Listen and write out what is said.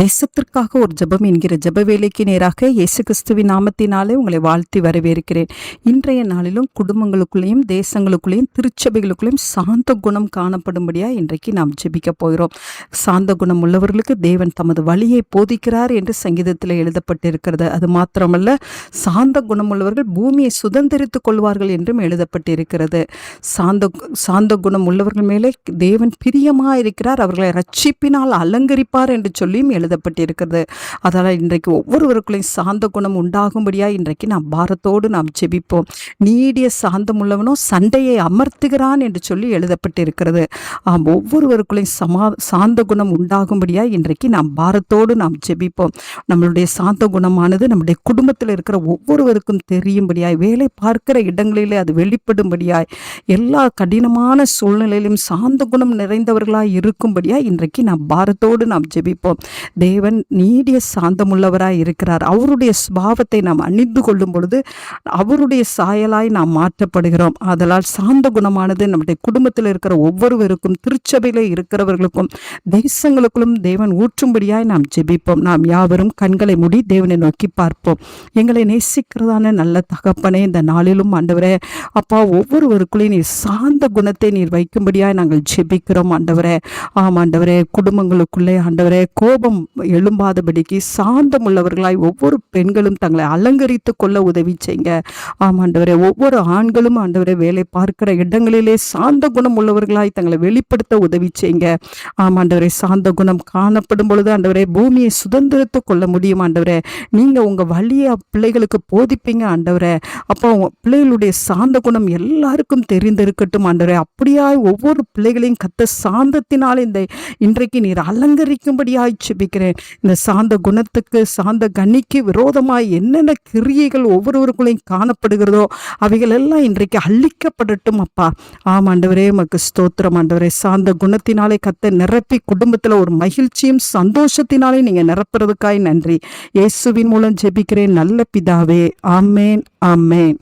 தேசத்திற்காக ஒரு ஜெபம் என்கிற ஜெப வேலைக்கு நேராக இயேசு கிறிஸ்துவின் நாமத்தினாலே உங்களை வாழ்த்தி வரவேற்கிறேன். இன்றைய நாளிலும் குடும்பங்களுக்குள்ளேயும் தேசங்களுக்குள்ளேயும் திருச்சபைகளுக்குள்ளேயும் சாந்த குணம் காணப்படும்படியா இன்றைக்கு நாம் ஜெபிக்க போகிறோம். சாந்த குணம் உள்ளவர்களுக்கு தேவன் தமது வழியை போதிக்கிறார் என்று சங்கீதத்தில் எழுதப்பட்டிருக்கிறது. அது மாத்திரமல்ல சாந்த குணம் உள்ளவர்கள் பூமியை சுதந்திரித்துக் கொள்வார்கள் என்றும் எழுதப்பட்டிருக்கிறது. சாந்த சாந்த குணம் உள்ளவர்கள் மேலே தேவன் பிரியமாக இருக்கிறார் அவர்களை ரட்சிப்பினால் அலங்கரிப்பார் என்று சொல்லியும் எழுத எழுதப்பட்டிருக்கிறது. அதனால் இன்றைக்கு ஒவ்வொருவருக்குள்ளையும் சாந்த குணம் உண்டாகும்படியாக இன்றைக்கு நாம் பாரத்தோடு நாம் ஜெபிப்போம். நீடிய சாந்தம் உள்ளவனும் சண்டையை அமர்த்துகிறான் என்று சொல்லி எழுதப்பட்டிருக்கிறது. ஆம் ஒவ்வொருவருக்குள்ளையும் சமா சாந்த குணம் உண்டாகும்படியாக இன்றைக்கு நாம் பாரத்தோடு நாம் ஜெபிப்போம். நம்மளுடைய சாந்த குணமானது நம்முடைய குடும்பத்தில் இருக்கிற ஒவ்வொருவருக்கும் தெரியும்படியாய் வேலை பார்க்கிற இடங்களிலே அது வெளிப்படும்படியாய் எல்லா கடினமான சூழ்நிலையிலும் சாந்த குணம் நிறைந்தவர்களாய் இருக்கும்படியாய் இன்றைக்கு நாம் பாரத்தோடு நாம் ஜெபிப்போம். தேவன் நீடிய சாந்தமுள்ளவராய் இருக்கிறார். அவருடைய சுபாவத்தை நாம் அணிந்து கொள்ளும் பொழுது அவருடைய சாயலாய் நாம் மாற்றப்படுகிறோம். அதனால் சாந்த குணமானது நம்முடைய குடும்பத்தில் இருக்கிற ஒவ்வொருவருக்கும் திருச்சபையில் இருக்கிறவர்களுக்கும் தேசங்களுக்குள்ளும் தேவன் ஊற்றும்படியாய் நாம் ஜெபிப்போம். நாம் யாவரும் கண்களை மூடி தேவனை நோக்கி பார்ப்போம். எங்களை நேசிக்கிறதான நல்ல தகப்பனே இந்த நாளிலும் ஆண்டவரே அப்பா ஒவ்வொருவருக்குள்ளேயும் நீர் சாந்த குணத்தை நீர் வைக்கும்படியாய் நாங்கள் ஜெபிக்கிறோம் ஆண்டவரே. ஆம் ஆண்டவரே குடும்பங்களுக்குள்ளே ஆண்டவரே கோபம் எழும்பாதபடிக்கு சாந்தம் உள்ளவர்களாய் ஒவ்வொரு பெண்களும் தங்களை அலங்கரித்து கொள்ள உதவி செய்யுங்க ஆம் ஆண்டவரே. ஒவ்வொரு ஆண்களும் ஆண்டவரே வேலை பார்க்கிற இடங்களிலே சாந்த குணம் உள்ளவர்களாய் தங்களை வெளிப்படுத்த உதவி செய்யுங்க ஆம் ஆண்டவரே. சாந்த குணம் காணப்படும் பொழுது ஆண்டவரே பூமியை சுதந்திரத்து கொள்ள முடியும் ஆண்டவரே. நீங்க உங்க வழியை பிள்ளைகளுக்கு போதிப்பீங்க ஆண்டவரே. அப்போ பிள்ளைகளுடைய சாந்த குணம் எல்லாருக்கும் தெரிந்திருக்கட்டும் ஆண்டவரே. அப்படியாய் ஒவ்வொரு பிள்ளைகளையும் கத்த சாந்தத்தினால் இந்த இன்றைக்கு நீர் அலங்கரிக்கும்படியாய் ஜெபிக்கிறேன். இந்த சாந்த குணத்துக்கு சாந்த கனிக்கு விரோதமாக என்னென்ன கிரியைகள் ஒவ்வொருவருக்குள்ளையும் காணப்படுகிறதோ அவைகள் எல்லாம் இன்றைக்கு அழிக்கப்படட்டும் அப்பா. ஆம் ஆண்டவரே மக்கு ஸ்தோத்திரம். ஆண்டவரே சாந்த குணத்தினாலே கத்த நிரப்பி குடும்பத்தில் ஒரு மகிழ்ச்சியும் சந்தோஷத்தினாலே நீங்கள் நிரப்புறதுக்காய் நன்றி. இயேசுவின் மூலம் ஜெபிக்கிறேன் நல்ல பிதாவே. ஆமேன் ஆமேன்.